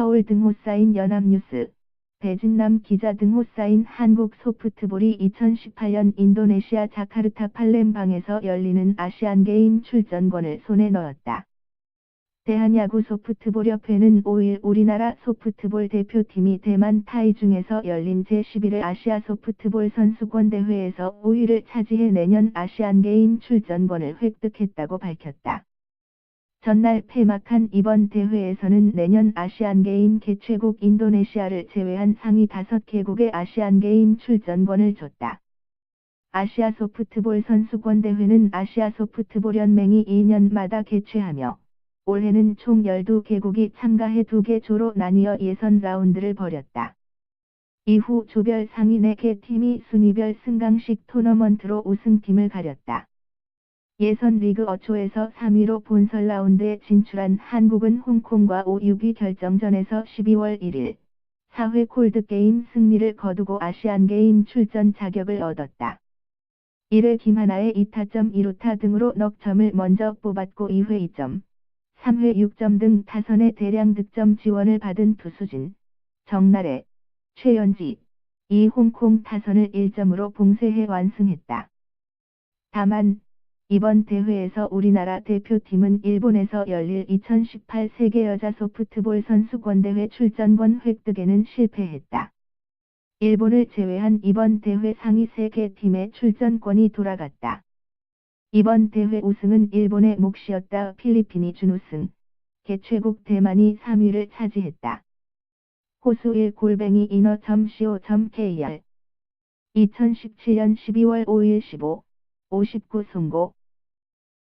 서울 등호 쌓인 연합뉴스, 배진남 기자 등호 쌓인 한국 소프트볼이 2018년 인도네시아 자카르타 팔렘방에서 열리는 아시안게임 출전권을 손에 넣었다. 대한야구 소프트볼협회는 5일 우리나라 소프트볼 대표팀이 대만 타이중에서 열린 제11회 아시아 소프트볼 선수권 대회에서 5위를 차지해 내년 아시안게임 출전권을 획득했다고 밝혔다. 전날 폐막한 이번 대회에서는 내년 아시안게임 개최국 인도네시아를 제외한 상위 5개국의 아시안게임 출전권을 줬다. 아시아 소프트볼 선수권 대회는 아시아 소프트볼 연맹이 2년마다 개최하며 올해는 총 12개국이 참가해 2개 조로 나뉘어 예선 라운드를 벌였다. 이후 조별 상위 4개 팀이 순위별 승강식 토너먼트로 우승팀을 가렸다. 예선 리그 어초에서 3위로 본선 라운드에 진출한 한국은 홍콩과 5, 6위 결정전에서 12월 1일 4회 콜드게임 승리를 거두고 아시안게임 출전 자격을 얻었다. 1회 김하나의 2타점 1루타 등으로 넉 점을 먼저 뽑았고 2회 2점, 3회 6점 등 타선의 대량 득점 지원을 받은 투수진, 정나래, 최연지, 이 홍콩 타선을 1점으로 봉쇄해 완승했다. 다만, 이번 대회에서 우리나라 대표팀은 일본에서 열릴 2018 세계 여자 소프트볼 선수권대회 출전권 획득에는 실패했다. 일본을 제외한 이번 대회 상위 3개 팀의 출전권이 돌아갔다. 이번 대회 우승은 일본의 몫이었다. 필리핀이 준우승, 개최국 대만이 3위를 차지했다. 호수 1골뱅이 인어.co.kr 2017년 12월 5일 15, 59 송고